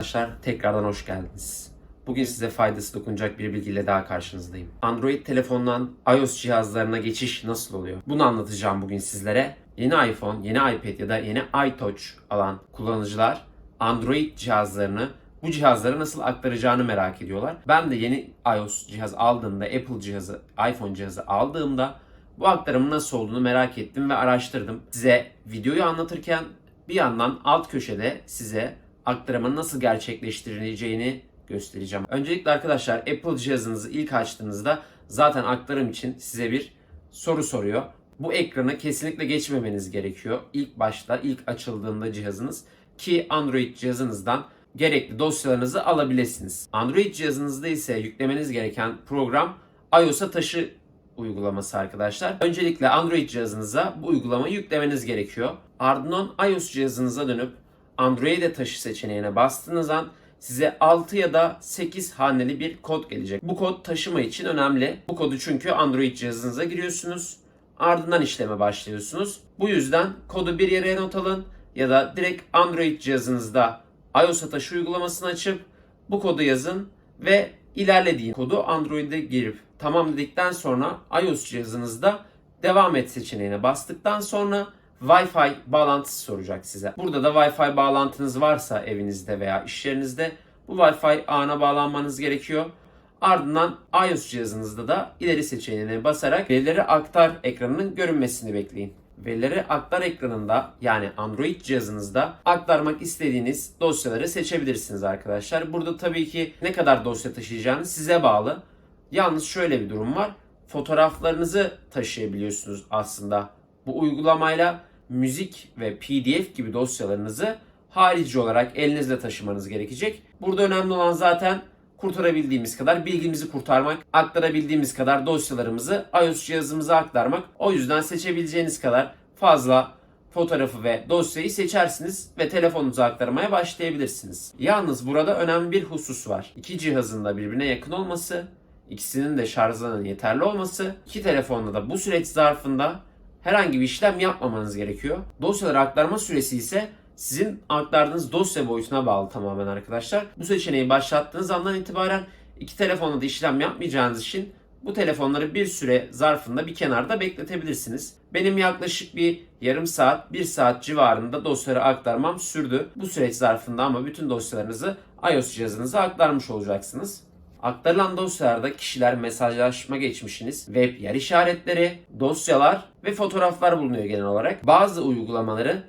Arkadaşlar tekrardan hoş geldiniz. Bugün size faydası dokunacak bir bilgiyle daha karşınızdayım. Android telefondan iOS cihazlarına geçiş nasıl oluyor? Bunu anlatacağım bugün sizlere. Yeni iPhone, yeni iPad ya da yeni iTouch alan kullanıcılar Android cihazlarını bu cihazlara nasıl aktaracağını merak ediyorlar. Ben de yeni iOS cihaz aldığımda, Apple cihazı, iPhone cihazı aldığımda bu aktarımın nasıl olduğunu merak ettim ve araştırdım. Size videoyu anlatırken bir yandan alt köşede size aktarımın nasıl gerçekleştirileceğini göstereceğim. Öncelikle arkadaşlar Apple cihazınızı ilk açtığınızda zaten aktarım için size bir soru soruyor. Bu ekranı kesinlikle geçmemeniz gerekiyor. İlk başta, ilk açıldığında cihazınız ki Android cihazınızdan gerekli dosyalarınızı alabilirsiniz. Android cihazınızda ise yüklemeniz gereken program iOS'a taşı uygulaması arkadaşlar. Öncelikle Android cihazınıza bu uygulamayı yüklemeniz gerekiyor. Ardından iOS cihazınıza dönüp Android'e taşı seçeneğine bastığınız an size 6 ya da 8 haneli bir kod gelecek. Bu kod taşıma için önemli. Bu kodu çünkü Android cihazınıza giriyorsunuz. Ardından işleme başlıyorsunuz. Bu yüzden kodu bir yere not alın ya da direkt Android cihazınızda iOS taşı uygulamasını açıp bu kodu yazın ve ilerlediğin kodu Android'e girip tamam dedikten sonra iOS cihazınızda devam et seçeneğine bastıktan sonra Wi-Fi bağlantısı soracak size. Burada da Wi-Fi bağlantınız varsa evinizde veya iş yerinizde bu Wi-Fi ağına bağlanmanız gerekiyor. Ardından iOS cihazınızda da ileri seçeneğine basarak verileri aktar ekranının görünmesini bekleyin. Verileri aktar ekranında yani Android cihazınızda aktarmak istediğiniz dosyaları seçebilirsiniz arkadaşlar. Burada tabii ki ne kadar dosya taşıyacağınız size bağlı. Yalnız şöyle bir durum var. Fotoğraflarınızı taşıyabiliyorsunuz aslında. Bu uygulamayla müzik ve PDF gibi dosyalarınızı harici olarak elinizle taşımanız gerekecek. Burada önemli olan zaten kurtarabildiğimiz kadar bilgimizi kurtarmak, aktarabildiğimiz kadar dosyalarımızı iOS cihazımıza aktarmak. O yüzden seçebileceğiniz kadar fazla fotoğrafı ve dosyayı seçersiniz ve telefonunuza aktarmaya başlayabilirsiniz. Yalnız burada önemli bir husus var. İki cihazın da birbirine yakın olması, ikisinin de şarjlarının yeterli olması, iki telefonda da bu süreç zarfında herhangi bir işlem yapmamanız gerekiyor. Dosyaları aktarma süresi ise sizin aktardığınız dosya boyutuna bağlı tamamen arkadaşlar. Bu seçeneği başlattığınız andan itibaren iki telefonla da işlem yapmayacağınız için bu telefonları bir süre zarfında bir kenarda bekletebilirsiniz. Benim yaklaşık bir yarım saat, bir saat civarında dosyaları aktarmam sürdü. Bu süreç zarfında ama bütün dosyalarınızı iOS cihazınıza aktarmış olacaksınız. Aktarılan dosyalarda kişiler mesajlaşma geçmişiniz, web yer işaretleri, dosyalar ve fotoğraflar bulunuyor genel olarak. Bazı uygulamaları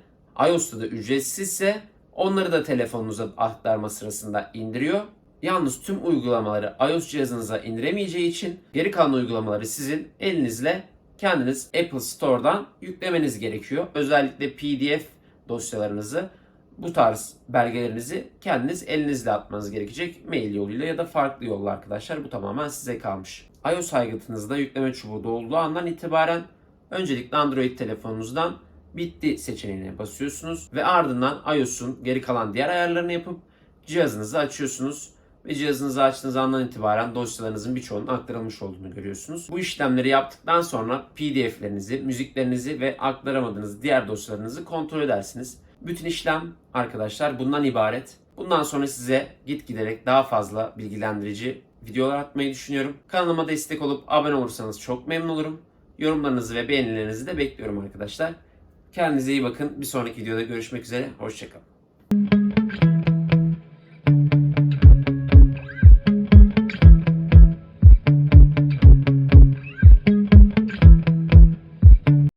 iOS'ta da ücretsizse onları da telefonunuza aktarma sırasında indiriyor. Yalnız tüm uygulamaları iOS cihazınıza indiremeyeceği için geri kalan uygulamaları sizin elinizle kendiniz Apple Store'dan yüklemeniz gerekiyor. Özellikle PDF dosyalarınızı bu tarz belgelerinizi kendiniz elinizle atmanız gerekecek. Mail yoluyla ya da farklı yolla arkadaşlar. Bu tamamen size kalmış. iOS aygıtınızda yükleme çubuğu dolduğu andan itibaren öncelikle Android telefonunuzdan bitti seçeneğine basıyorsunuz ve ardından iOS'un geri kalan diğer ayarlarını yapıp cihazınızı açıyorsunuz ve cihazınızı açtığınız andan itibaren dosyalarınızın birçoğunun aktarılmış olduğunu görüyorsunuz. Bu işlemleri yaptıktan sonra PDF'lerinizi, müziklerinizi ve aktaramadığınız diğer dosyalarınızı kontrol edersiniz. Bütün işlem arkadaşlar bundan ibaret. Bundan sonra size git giderek daha fazla bilgilendirici videolar atmayı düşünüyorum. Kanalıma destek olup abone olursanız çok memnun olurum. Yorumlarınızı ve beğenilerinizi de bekliyorum arkadaşlar. Kendinize iyi bakın. Bir sonraki videoda görüşmek üzere. Hoşçakalın.